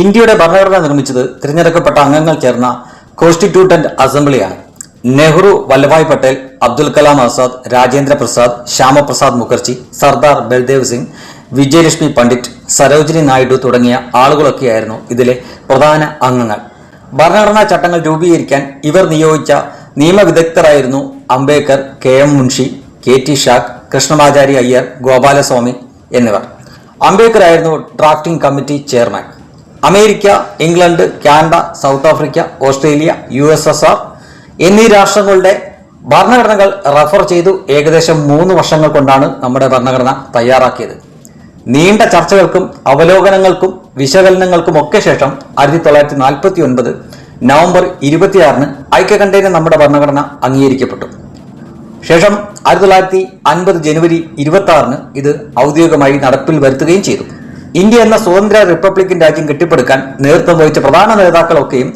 ഇന്ത്യയുടെ ഭരണഘടന നിർമ്മിച്ചത് തിരഞ്ഞെടുക്കപ്പെട്ട അംഗങ്ങൾ ചേർന്ന കോൺസ്റ്റിറ്റ്യൂട്ടന്റ് അസംബ്ലിയാണ് നെഹ്റു വല്ലഭായ് പട്ടേൽ അബ്ദുൽ കലാം ആസാദ് രാജേന്ദ്ര പ്രസാദ് ശ്യാമപ്രസാദ് മുഖർജി സർദാർ ബൽദേവ് സിംഗ് വിജയലക്ഷ്മി പണ്ഡിറ്റ് സരോജിനി നായിഡു തുടങ്ങിയ ആളുകളൊക്കെയായിരുന്നു ഇതിലെ പ്രധാന അംഗങ്ങൾ. ഭരണഘടനാ ചട്ടങ്ങൾ രൂപീകരിക്കാൻ ഇവർ നിയോഗിച്ച നിയമവിദഗ്ധരായിരുന്നു Ambedkar K M Munshi K T Shah Krishnamachari Ayyar Gopalaswami എന്നിവർ. അംബേദ്കർ ആയിരുന്നു drafting committee chairman. America England Canada South Africa Australia U S S R എന്നീ രാഷ്ട്രങ്ങളുടെ ഭരണഘടനകൾ റഫർ ചെയ്തു ഏകദേശം മൂന്ന് വർഷങ്ങൾ കൊണ്ടാണ് നമ്മുടെ ഭരണഘടന തയ്യാറാക്കിയത്. നീണ്ട ചർച്ചകൾക്കും അവലോകനങ്ങൾക്കും വിശകലനങ്ങൾക്കും ഒക്കെ ശേഷം ആയിരത്തി തൊള്ളായിരത്തി നാൽപ്പത്തി ഒൻപത് നവംബർ ഇരുപത്തിയാറിന് ഐക്യകണ്ഠേന നമ്മുടെ ഭരണഘടന അംഗീകരിക്കപ്പെട്ടു. ശേഷം ആയിരത്തി തൊള്ളായിരത്തി അൻപത് ജനുവരി ഇരുപത്തി ആറിന് ഇത് ഔദ്യോഗികമായി നടപ്പിൽ വരുത്തുകയും ചെയ്തു. ഇന്ത്യ എന്ന സ്വതന്ത്ര റിപ്പബ്ലിക്കൻ രാജ്യം കെട്ടിപ്പടുക്കാൻ നേതൃത്വം വഹിച്ച പ്രധാന നേതാക്കളൊക്കെയും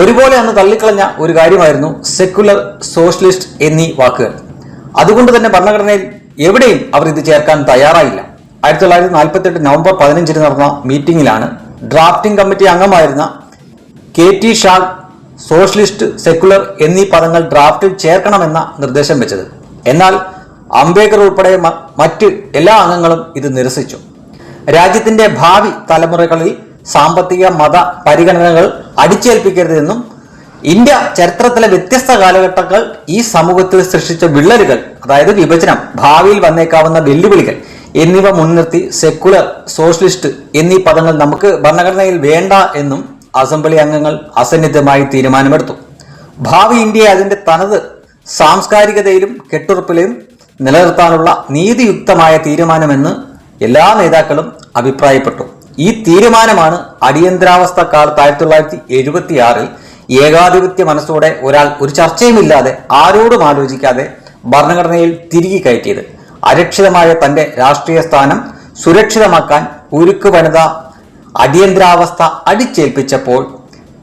ഒരുപോലെ അന്ന് തള്ളിക്കളഞ്ഞ ഒരു കാര്യമായിരുന്നു സെക്കുലർ സോഷ്യലിസ്റ്റ് എന്നീ വാക്കുകൾ. അതുകൊണ്ട് തന്നെ ഭരണഘടനയിൽ എവിടെയും അവർ ഇത് ചേർക്കാൻ തയ്യാറായില്ല. ആയിരത്തി തൊള്ളായിരത്തി നാൽപ്പത്തെട്ട് നവംബർ പതിനഞ്ചിന് നടന്ന മീറ്റിംഗിലാണ് ഡ്രാഫ്റ്റിംഗ് കമ്മിറ്റി അംഗമായിരുന്ന K T Shah socialist secular എന്നീ പദങ്ങൾ ഡ്രാഫ്റ്റിൽ ചേർക്കണമെന്ന നിർദ്ദേശം വെച്ചത്. എന്നാൽ അംബേദ്കർ ഉൾപ്പെടെ മറ്റ് എല്ലാ അംഗങ്ങളും ഇത് നിരസിച്ചു. രാജ്യത്തിന്റെ ഭാവി തലമുറകളിൽ സാമ്പത്തിക മത പരിഗണനകൾ അടിച്ചേൽപ്പിക്കരുതെന്നും ഇന്ത്യ ചരിത്രത്തിലെ വ്യത്യസ്ത കാലഘട്ടങ്ങൾ ഈ സമൂഹത്തിൽ സൃഷ്ടിച്ച വിള്ളലുകൾ അതായത് വിഭജനം ഭാവിയിൽ വന്നേക്കാവുന്ന വെല്ലുവിളികൾ എന്നിവ മുൻനിർത്തി സെക്കുലർ സോഷ്യലിസ്റ്റ് എന്നീ പദങ്ങൾ നമുക്ക് ഭരണഘടനയിൽ വേണ്ട എന്നും അസംബ്ലി അംഗങ്ങൾ അസന്നിധമായി തീരുമാനമെടുത്തു. ഭാവി ഇന്ത്യയെ അതിന്റെ തനത് സാംസ്കാരികതയിലും കെട്ടുറപ്പിലും നിലനിർത്താനുള്ള നീതിയുക്തമായ തീരുമാനമെന്ന് എല്ലാ നേതാക്കളും അഭിപ്രായപ്പെട്ടു. ഈ തീരുമാനമാണ് അടിയന്തരാവസ്ഥ കാലത്ത് ആയിരത്തി തൊള്ളായിരത്തി എഴുപത്തി ആറിൽ ഏകാധിപത്യ മനസ്സോടെ ഒരാൾ ഒരു ചർച്ചയുമില്ലാതെ ആരോടും ആലോചിക്കാതെ ഭരണഘടനയിൽ തിരികെ കയറ്റിയത്. അരക്ഷിതമായ തന്റെ രാഷ്ട്രീയ സ്ഥാനം സുരക്ഷിതമാക്കാൻ ഉരുക്ക് വനിത അടിയന്തരാവസ്ഥ അടിച്ചേൽപ്പിച്ചപ്പോൾ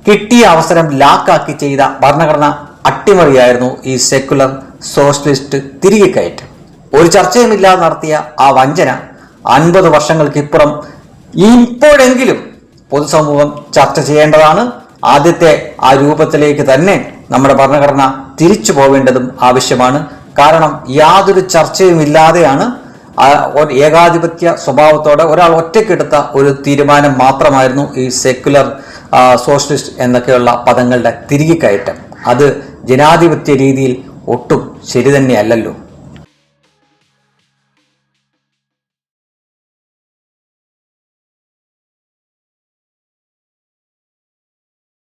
കിട്ടിയ അവസരം ലാക്കാക്കി ചെയ്ത ഭരണഘടന അട്ടിമറിയായിരുന്നു ഈ സെക്കുലർ സോഷ്യലിസ്റ്റ് തിരികെ കയറ്റം. ഒരു ചർച്ചയുമില്ലാതെ നടത്തിയ ആ വഞ്ചന അൻപത് വർഷങ്ങൾക്കിപ്പുറം ഇപ്പോഴെങ്കിലും പൊതുസമൂഹം ചർച്ച ചെയ്യേണ്ടതാണ്. ആദ്യത്തെ ആ രൂപത്തിലേക്ക് തന്നെ നമ്മുടെ ഭരണഘടന തിരിച്ചു പോവേണ്ടതും ആവശ്യമാണ്. കാരണം യാതൊരു ചർച്ചയും ഇല്ലാതെയാണ് ഏകാധിപത്യ സ്വഭാവത്തോടെ ഒരാൾ ഒറ്റയ്ക്കെടുത്ത ഒരു തീരുമാനം മാത്രമായിരുന്നു ഈ സെക്യുലർ സോഷ്യലിസ്റ്റ് എന്നൊക്കെയുള്ള പദങ്ങളുടെ തിരികെ കയറ്റം അത് ജനാധിപത്യ രീതിയിൽ ഒട്ടും ശരി തന്നെയല്ലല്ലോ.